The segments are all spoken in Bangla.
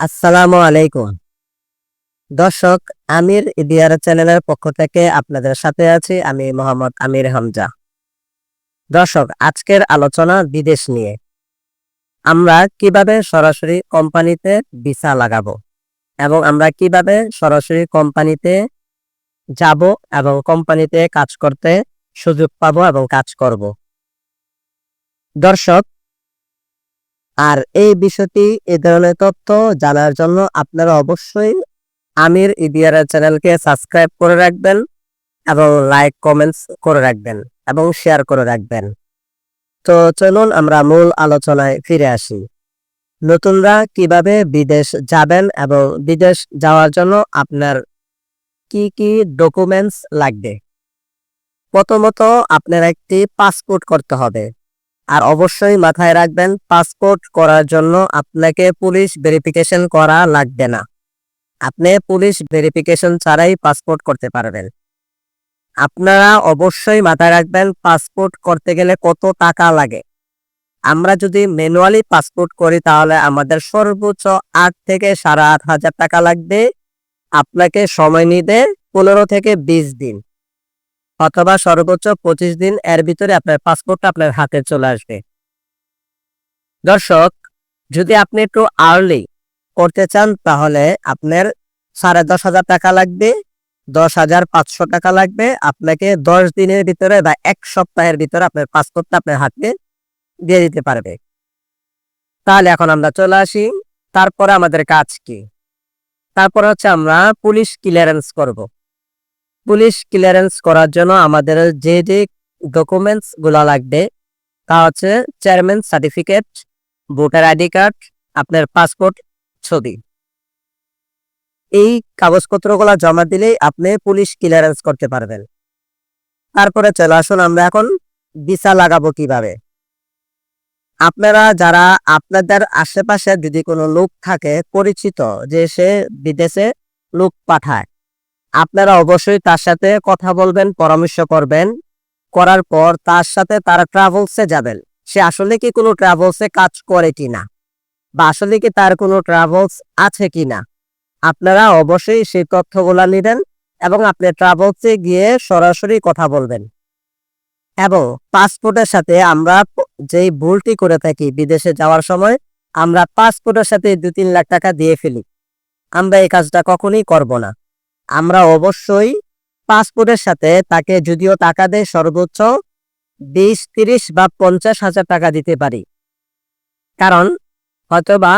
আসসালামু আলাইকুম। দর্শক, আমির ইডিয়ার চ্যানেলের পক্ষ থেকে আপনাদের সাথে আছি আমি মোহাম্মদ আমির হামজা। দর্শক, আজকের আলোচনা বিদেশ নিয়ে। আমরা কীভাবে সরাসরি কোম্পানিতে ভিসা লাগাবো এবং আমরা কীভাবে সরাসরি কোম্পানিতে যাব এবং কোম্পানিতে কাজ করতে সুযোগ পাবো এবং কাজ করব। দর্শক আর এই বিষয়টি এ ধরনের তথ্য জানার জন্য আপনারা অবশ্যই আমির ইডিয়ার চ্যানেলকে সাবস্ক্রাইব করে রাখবেন এবং লাইক, কমেন্টস করে রাখবেন এবং শেয়ার করে রাখবেন। তো চলুন আমরা মূল আলোচনায় ফিরে আসি। নতুনরা কীভাবে বিদেশ যাবেন এবং বিদেশ যাওয়ার জন্য আপনার কি কি ডকুমেন্টস লাগবে? প্রথমত আপনার একটি পাসপোর্ট করতে হবে। আর অবশ্যই মাথায় রাখবেন, পাসপোর্ট করার জন্য আপনাকে পুলিশ ভেরিফিকেশন করা লাগবে না। আপনি পুলিশ ভেরিফিকেশন ছাড়াই পাসপোর্ট করতে পারবেন। আপনারা অবশ্যই মাথায় রাখবেন, পাসপোর্ট করতে গেলে কত টাকা লাগে। আমরা যদি ম্যানুয়ালি পাসপোর্ট করি, তাহলে আমাদের সর্বোচ্চ আট থেকে সাড়ে আট হাজার টাকা লাগবে। আপনাকে সময় নিতে পনেরো থেকে বিশ দিন। অথবা সর্বোচ্চ পঁচিশ দিন এর ভিতরে আপনার পাসপোর্টটা আপনার হাতে চলে আসবে। দর্শক, যদি আপনি একটু আর্লি করতে চান, তাহলে আপনার সাড়ে দশ হাজার টাকা লাগবে, দশ হাজার পাঁচশো টাকা লাগবে। আপনাকে দশ দিনের ভিতরে বা এক সপ্তাহের ভিতরে আপনার পাসপোর্টটা আপনার হাতে দিয়ে দিতে পারবে। তাহলে এখন আমরা চলে আসি। তারপরে আমাদের কাজ কি? তারপরে হচ্ছে আমরা পুলিশ ক্লিয়ারেন্স করব। পুলিশ ক্লিয়ারেন্স করার জন্য আমাদের যে যে ডকুমেন্টসগুলো লাগবে, তা হচ্ছে chairman certificate voter ID card আপনার পাসপোর্ট ছবি। এই কাগজপত্রগুলো জমা দিলেই আপনি পুলিশ ক্লিয়ারেন্স করতে পারবেন। তারপরে চলে আসুন আমরা এখন ভিসা লাগাবো কীভাবে। আপনারা যারা আপনাদের আশেপাশে যদি কোনো লোক থাকে, পরিচিত, যে সে বিদেশে লোক পাঠায় আপনারা অবশ্যই তার সাথে কথা বলবেন, পরামর্শ করবেন। করার পর তার সাথে তারা ট্রাভেলসে যাবেন। সে আসলে কি কোনো ট্রাভেলসে কাজ করে কি না বা আসলে কি তার কোনো ট্রাভেলস আছে কিনা? আপনারা অবশ্যই সেই তথ্যগুলা নেবেন এবং আপনি ট্রাভেলসে গিয়ে সরাসরি কথা বলবেন। এবং পাসপোর্টের সাথে আমরা যেই ভুলটি করে থাকি বিদেশে যাওয়ার সময়, আমরা পাসপোর্টের সাথে দু তিন লাখ টাকা দিয়ে ফেলি। আমরা এই কাজটা কখনোই করব না। আমরা অবশ্যই পাসপোর্টের সাথে তাকে যদিও টাকা দেয় সর্বোচ্চ বিশ, তিরিশ বা পঞ্চাশ হাজার টাকা দিতে পারি। কারণ হয়তোবা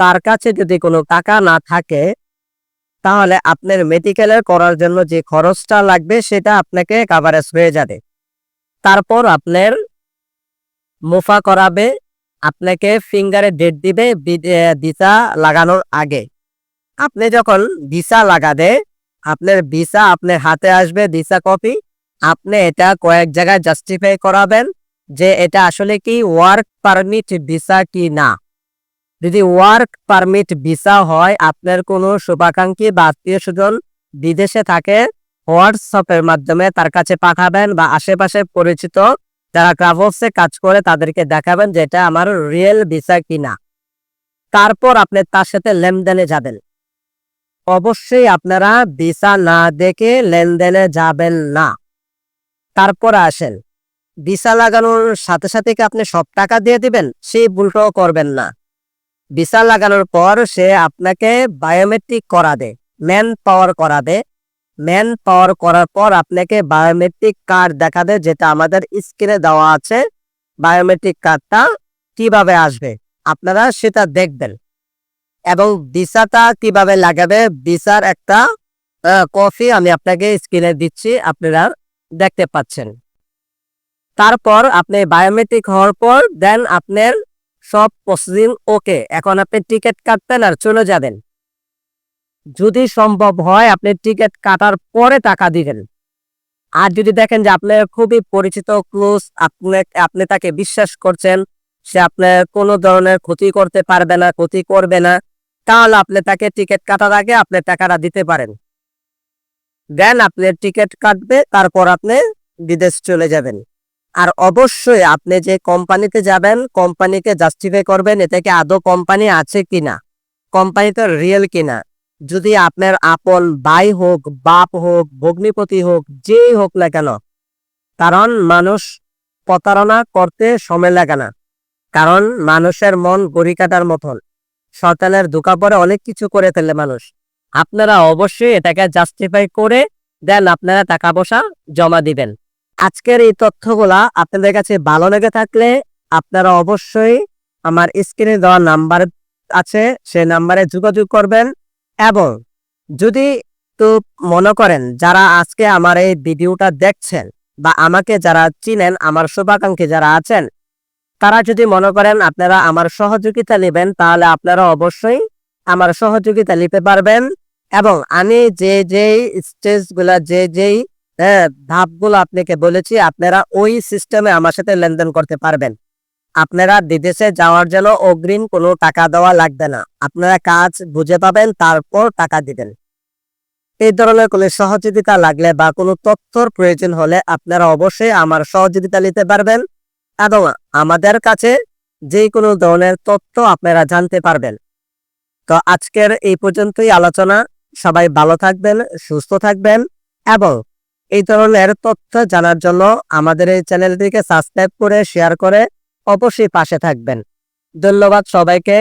তার কাছে যদি কোনো টাকা না থাকে, তাহলে আপনার মেডিকেলের করার জন্য যে খরচটা লাগবে সেটা আপনাকে কাভারেজ হয়ে যাবে। তারপর আপনার মুফা করাবে, আপনাকে ফিঙ্গারে ডেট দিবে ভিসা লাগানোর আগে। আপনি যখন ভিসা লাগাবে আপনার ভিসা আপনার হাতে আসবে, ভিসা কপি। আপনি এটা কয়েক জায়গায় জাস্টিফাই করাবেন যে এটা আসলে কি ওয়ার্ক পারমিট ভিসা কি না। যদি ওয়ার্ক পারমিট ভিসা হয়, আপনার কোনো শুভাকাঙ্ক্ষী বা আত্মীয় স্বজন বিদেশে থাকে হোয়াটসঅ্যাপের মাধ্যমে তার কাছে পাঠাবেন বা আশেপাশে পরিচিত যারা ট্রাভেলসে কাজ করে তাদেরকে দেখাবেন যে এটা আমার রিয়েল ভিসা কিনা তারপর আপনি তার সাথে লেনদেনে যাবেন। অবশ্যই আপনারা ভিসা না দেখে লেনদেনে যাবেন না। তারপর আসেন। ভিসা লাগানোর সাথে সাথে কি আপনি সব টাকা দিয়ে দিবেন? সেই ভুলটাও করবেন না। ভিসা লাগানোর পর সে আপনাকে বায়োমেট্রিক করা দেয় ম্যান পাওয়ার করা দেয় ম্যান পাওয়ার করার পর আপনাকে বায়োমেট্রিক কার্ড দেখাবে যেটা আমাদের স্ক্রিনে দেওয়া আছে। বায়োমেট্রিক কার্ডটা কীভাবে আসবে? আপনারা সেটা দেখবেন। এবং ভিসাটা কীভাবে লাগাবে? ভিসার একটা কপি আমি আপনাকে স্ক্রিনে দিচ্ছি, আপনারা দেখতে পাচ্ছেন। তারপর আপনি বায়োমেট্রিক হওয়ার পর দেন আপনার সব প্রসেসিং ওকে এখন আপনি টিকিট কাটবেন আর চলে যাবেন। যদি সম্ভব হয়, আপনি টিকিট কাটার পরে টাকা দিবেন। আর যদি দেখেন যে আপনার খুবই পরিচিত ক্লোজ আপনি আপনি তাকে বিশ্বাস করছেন, সে আপনার কোনো ধরনের ক্ষতি করতে পারবে না, ক্ষতি করবে না তাহলে আপনি তাকে টিকিট কাটার আগে আপনি টাকাটা দিতে পারেন। দেন আপনি টিকিট কাটবে, তারপর আপনি বিদেশ চলে যাবেন। আর অবশ্যই আপনি যে কোম্পানিতে যাবেন কোম্পানিকে জাস্টিফাই করবেন এতে কি আদৌ কোম্পানি আছে কিনা? কোম্পানিতে রিয়েল কিনা? যদি আপনার আপন ভাই হোক, বাপ হোক, ভগ্নিপতি হোক, যেই হোক না কেন, কারণ মানুষ প্রতারণা করতে সময় লাগে না। কারণ মানুষের মন গড়ি কাটার মতন। শয়তানের ধোকা পরে অনেক কিছু করে ফেলে মানুষ। আপনারা অবশ্যই এটাকে জাস্টিফাই করে দেন, আপনারা টাকা পয়সা জমা দিবেন। আজকের এই তথ্যগুলা আপনাদের কাছে ভালো লেগে থাকলে আপনারা অবশ্যই আমার স্ক্রিনে দেওয়া নাম্বার আছে, সেই নাম্বারে যোগাযোগ করবেন। এবং যদি তো মনে করেন যারা আজকে আমার এই ভিডিওটা দেখছেন বা আমাকে যারা চিনেন, আমার শুভাকাঙ্ক্ষী যারা আছেন তারা যদি মনে করেন আপনারা আমার সহযোগিতা নেবেন, তাহলে আপনারা অবশ্যই আমার সহযোগিতা নিতে পারবেন। এবং আমি যে যেই স্টেজগুলা, যে যেই ধাপগুলো আপনাকে বলেছি, আপনারা ওই সিস্টেমে আমার সাথে লেনদেন করতে পারবেন। আপনারা বিদেশে যাওয়ার জন্য অগ্রিম কোনো টাকা দেওয়া লাগবে না। আপনারা কাজ বুঝে পাবেন, তারপর টাকা দিবেন। এই ধরনের কোনো সহযোগিতা লাগলে বা কোনো তথ্যর প্রয়োজন হলে আপনারা অবশ্যই আমার সহযোগিতা নিতে পারবেন। এবং আমাদের কাছে যে কোনো ধরনের তথ্য আপনারা জানতে পারবেন। তো আজকের এই পর্যন্তই আলোচনা। সবাই ভালো থাকবেন, সুস্থ থাকবেন এবং এই ধরনের তথ্য জানার জন্য আমাদের এই চ্যানেলটিকে সাবস্ক্রাইব করে, শেয়ার করে অবশ্যই পাশে থাকবেন। ধন্যবাদ সবাইকে।